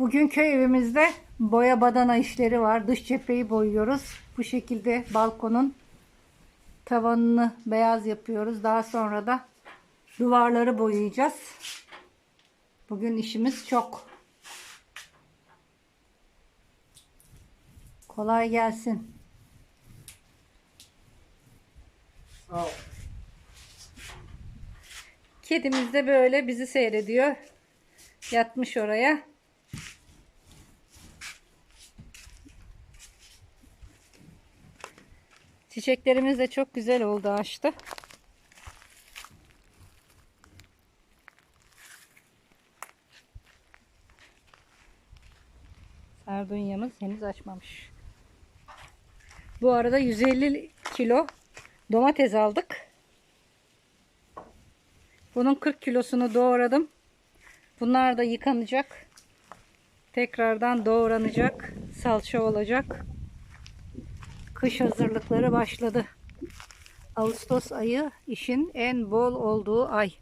Bugün köy evimizde boya badana işleri var. Dış cepheyi boyuyoruz. Bu şekilde balkonun tavanını beyaz yapıyoruz. Daha sonra da duvarları boyayacağız. Bugün işimiz çok. Kolay gelsin. Sağ ol. Kedimiz de böyle bizi seyrediyor. Yatmış oraya. Çiçeklerimiz de çok güzel oldu açtı. Sardunyamız henüz açmamış. Bu arada 150 kilo domates aldık. Bunun 40 kilosunu doğradım. Bunlar da yıkanacak. Tekrardan doğranacak. Salça olacak. Kış hazırlıkları başladı. Ağustos ayı işin en bol olduğu ay.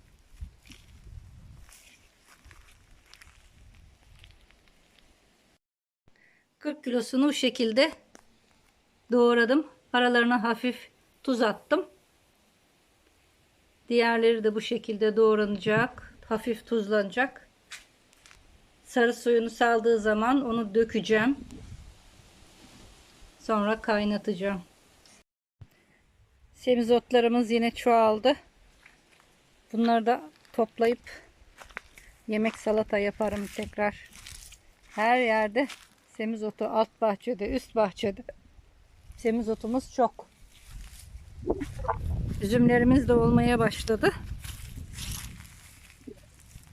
...40 kilosunu bu şekilde doğradım. Aralarına hafif tuz attım. Diğerleri de bu şekilde doğranacak. Hafif tuzlanacak. Sarı suyunu saldığı zaman onu dökeceğim. Sonra kaynatacağım. Semizotlarımız yine çoğaldı. Bunları da toplayıp yemek salata yaparım tekrar. Her yerde semizotu alt bahçede, üst bahçede. Semizotumuz çok. Üzümlerimiz de olmaya başladı.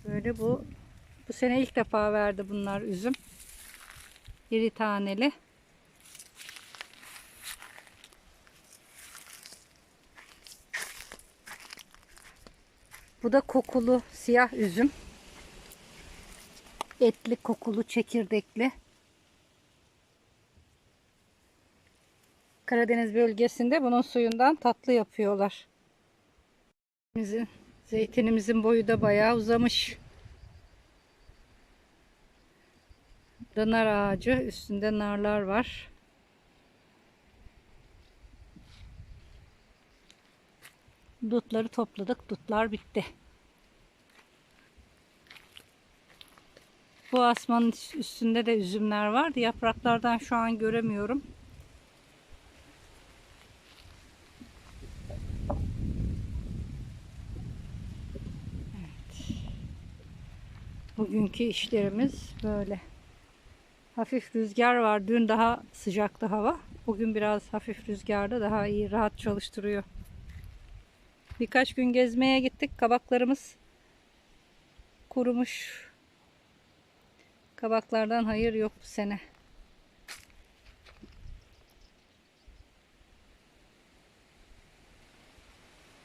Böyle bu bu sene ilk defa verdi bunlar üzüm. İri taneli. Bu da kokulu siyah üzüm. Etli, kokulu, çekirdekli. Karadeniz bölgesinde bunun suyundan tatlı yapıyorlar. Bizim zeytinimizin boyu da bayağı uzamış. Burada nar ağacı, üstünde narlar var. Dutları topladık, dutlar bitti. Bu asmanın üstünde de üzümler vardı. Yapraklardan şu an göremiyorum. Bugünkü işlerimiz böyle. Hafif rüzgar var. Dün daha sıcaktı hava. Bugün biraz hafif rüzgarda daha iyi rahat çalıştırıyor. Birkaç gün gezmeye gittik. Kabaklarımız kurumuş. Kabaklardan hayır yok bu sene.